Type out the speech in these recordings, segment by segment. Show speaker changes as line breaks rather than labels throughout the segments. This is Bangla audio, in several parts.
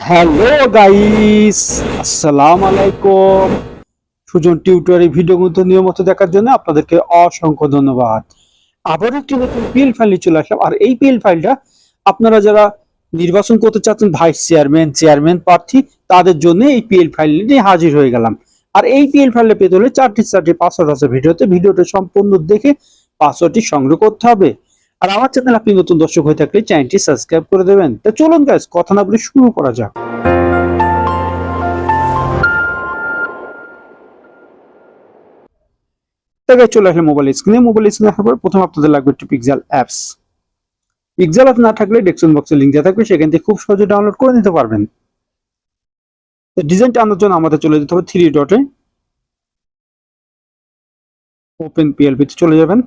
হ্যালো গাইস আসসালাম আলাইকুম সুজন টিউটোরিয়াল ভিডিওগুলো নিয়মিত দেখার জন্য আপনাদেরকে অসংখ্য ধন্যবাদ। আবার একটি নতুন পিএল ফাইল চলে আসলাম। আর এই পিএল ফাইলটা আপনারা যারা নির্বাচন করতে চাচ্ছেন ভাইস চেয়ারম্যান চেয়ারম্যান প্রার্থী, তাদের জন্য এই পিএল ফাইল নিয়ে হাজির হয়ে গেলাম। আর এই পিএল ফাইলটা পেতে হলে চারটি চারটি পাসওয়ার্ড আছে ভিডিওতে। ভিডিওটা সম্পূর্ণ দেখে পাসওয়ার্ডটি সংগ্রহ করতে হবে। আর আমার চ্যানেল আপনি নতুন দর্শক হয়ে থাকলে চ্যানেলটি সাবস্ক্রাইব করে দেবেন। তা চলুন গাইস কথা না বলে শুরু করা যাক। চলে আসলে মোবাইল স্ক্রিনে মোবাইল স্ক্রিনে আসার পর প্রথম আপনাদের লাগবে একটি পিক্সেল অ্যাপস পিক্সেল অ্যাপ না থাকলে ডেসক্রিপশন বক্সে লিঙ্ক দেওয়া থাকবে, সেখান থেকে খুব সহজে ডাউনলোড করে নিতে পারবেন। ডিজাইনটা আনার জন্য আমাদের চলে যেতে হবে থ্রি ডটে ওপেন পিএলপিতে চলে যাবেন।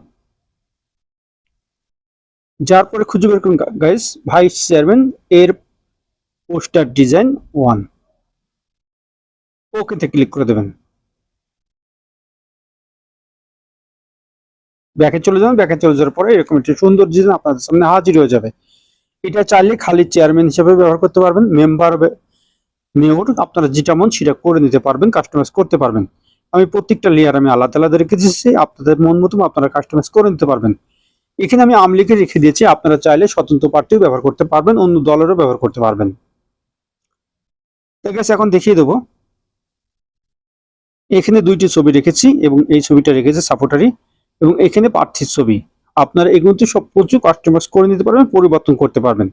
যার পরে খুঁজে বের করুন গাইস ভাইস চেয়ারম্যান এর পোস্টার ডিজাইন ওয়ান ওকেতে ক্লিক করে দেবেন। ব্যাকে চলে যাবেন ব্যাকে চলে যাওয়ার পরে এরকম একটি সুন্দর ডিজাইন আপনাদের সামনে হাজির হয়ে যাবে। এটা চাইলে খালি চেয়ারম্যান হিসেবে ব্যবহার করতে পারবেন মেম্বার মেয়র আপনারা যেটা মন সেটা করে নিতে পারবেন কাস্টমাইজ করতে পারবেন। আমি প্রত্যেকটা লেয়ার আমি আলাদা আলাদা রেখে দিচ্ছি আপনাদের মন মতো আপনারা কাস্টমাইজ করে নিতে পারবেন। এখানে আমি আমলিকে রেখে দিয়েছি, আপনারা চাইলে স্বতন্ত্র প্রার্থীও ব্যবহার করতে পারবেন, অন্য দলেরও ব্যবহার করতে পারবেন। ঠিক আছে এখন দেখিয়ে দেবো। এখানে দুইটি ছবি রেখেছি এবং এই ছবিটা রেখেছে সাপোর্টারি এবং এখানে প্রার্থীর ছবি। আপনারা এগুলোতে সব প্রচুর কাস্টমাইজ করে নিতে পারবেন, পরিবর্তন করতে পারবেন।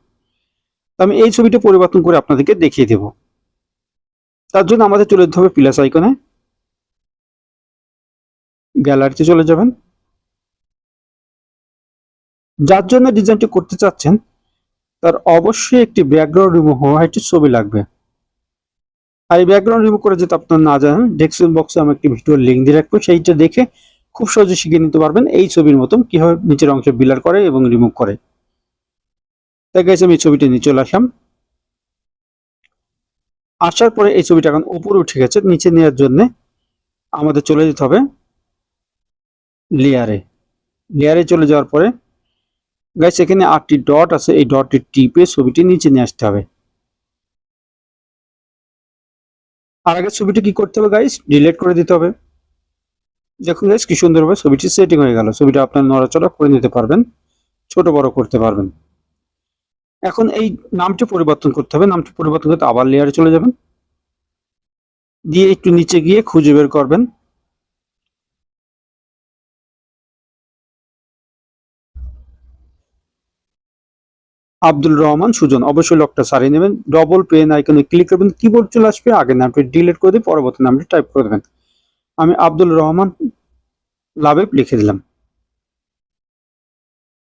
তো আমি এই ছবিটা পরিবর্তন করে আপনাদেরকে দেখিয়ে দেব। তার জন্য আমাদের চলে যেতে হবে প্লাস আইকনে গ্যালারিতে চলে যাবেন। যার জন্য ডিজাইনটি করতে চাচ্ছেন, তার অবশ্যই একটি ব্যাকগ্রাউন্ড রিমুভ হওয়া একটি ছবি লাগবে। আর এই ব্যাকগ্রাউন্ড রিমুভ করে যদি আপনার না জানেন ডেস্কটপ বক্সে আমি একটি ভিডিওর লিঙ্ক দিয়ে রাখব, সেইটা দেখে খুব সহজে শিখে নিতে পারবেন এই ছবির মতন কীভাবে নিচের অংশে বিলার করে এবং রিমুভ করে। তাই গেছে আমি এই ছবিটি নিয়ে চলে আসলাম। আসার পরে এই ছবিটা এখন উপরে উঠে গেছে, নিচে নেওয়ার জন্য আমাদের চলে যেতে হবে লেয়ারে লেয়ারে চলে যাওয়ার পরে গাইস এখানে আটটি ডট আছে, এই ডটটি টিপে ছবিটি নিচে নিয়ে আসতে হবে। আর আগে ছবিটি কি করতে হবে গাইস ডিলিট করে দিতে হবে। দেখুন গাইস কি সুন্দরভাবে ছবিটি সেটিং হয়ে গেল। ছবিটা আপনার নড়াচড়া করে নিতে পারবেন, ছোট বড় করতে পারবেন। এখন এই নামটি পরিবর্তন করতে হবে। নামটি পরিবর্তন করতে আবার লেয়ারে চলে যাবেন। দিয়ে একটু নিচে গিয়ে খুঁজে বের করবেন। আব্দুল রহমান, সুজন, অবশ্যই লকটা সারিয়ে নেবেন। ডবল পেন আইকনে ক্লিক করবেন কিবোর্ড চলে আসবে আগের নামটি ডিলিট করে দিয়ে পরবর্তী নামটি টাইপ করে দেবেন। আমি আব্দুল রহমান লাভেব লিখে দিলাম।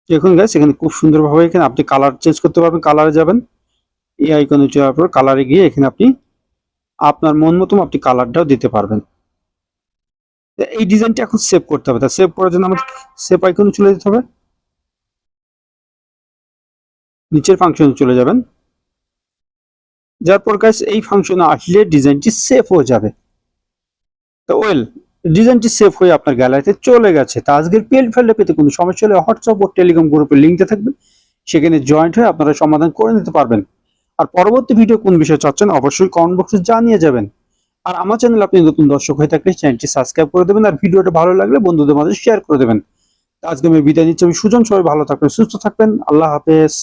দেখুন গাইস এখানে খুব সুন্দরভাবে এখানে আপনি কালার চেঞ্জ করতে পারবেন কালারে যাবেন। এই আইকনে যাওয়ার পর কালারে গিয়ে এখানে আপনি আপনার মন মতো আপনি কালারটাও দিতে পারবেন। এই ডিজাইনটা এখন সেভ করতে হবে। তা সেভ করার জন্য আমাদের সেভ আইকনে চলে যেতে হবে। নিচের ফাংশনে চলে যাবেন। যার পর গাইস এই ফাংশনে আসলে ডিজাইনটি সেভ হয়ে যাবে। তো ওয়েল ডিজাইনটি সেভ হয়ে আপনার গ্যালারিতে চলে গেছে। তা আজকের পিএল ফাইলটা পেতে কোনো সমস্যা হলে হোয়াটসঅ্যাপ ও টেলিগ্রাম গ্রুপে লিঙ্কটা থাকবে সেখানে জয়েন্ট হয়ে আপনারা সমাধান করে নিতে পারবেন। আর পরবর্তী ভিডিও কোন বিষয়ে চাচ্ছেন অবশ্যই কমেন্ট বক্সে জানিয়ে যাবেন। আর আমার চ্যানেল আপনি নতুন দর্শক হয়ে থাকলে চ্যানেলটি সাবস্ক্রাইব করে দেবেন আর ভিডিওটা ভালো লাগলে বন্ধুদের মাঝে শেয়ার করে দেবেন। আজকে আমি বিদায় নিচ্ছি। আমি সুজন, সবাই ভালো থাকবেন, সুস্থ থাকবেন। আল্লাহ হাফেজ।